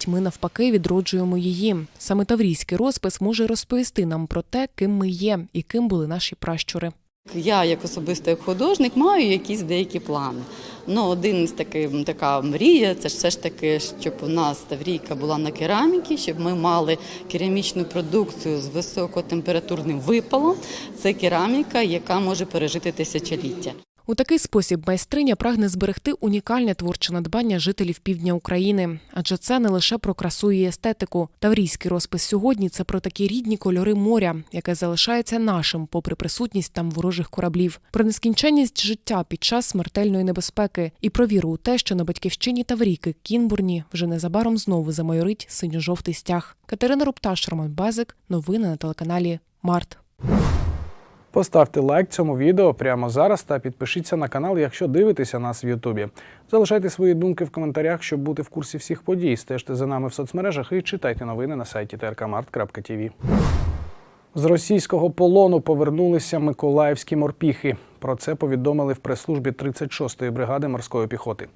смерть, ми навпаки відроджуємо її. Саме таврійський розпис може розповісти нам про те, ким ми є і ким були наші пращури. Я, як особисто як художник, маю якісь деякі плани. Ну, один з таких така мрія це ж все ж таки, щоб у нас Таврійка була на кераміки, щоб ми мали керамічну продукцію з високотемпературним випалом. Це кераміка, яка може пережити тисячоліття. У такий спосіб майстриня прагне зберегти унікальне творче надбання жителів півдня України, адже це не лише про красу і естетику. Таврійський розпис сьогодні це про такі рідні кольори моря, яке залишається нашим, попри присутність там ворожих кораблів, про нескінченність життя під час смертельної небезпеки і про віру у те, що на батьківщині Таврійки Кінбурні вже незабаром знову замайорить синьо-жовтий стяг. Катерина Рупташ, Роман Базик. Новини на телеканалі Март. Поставте лайк цьому відео прямо зараз та підпишіться на канал, якщо дивитеся нас в Ютубі. Залишайте свої думки в коментарях, щоб бути в курсі всіх подій. Стежте за нами в соцмережах і читайте новини на сайті trkmart.tv. З російського полону повернулися миколаївські морпіхи. Про це повідомили в прес-службі 36-ї бригади морської піхоти.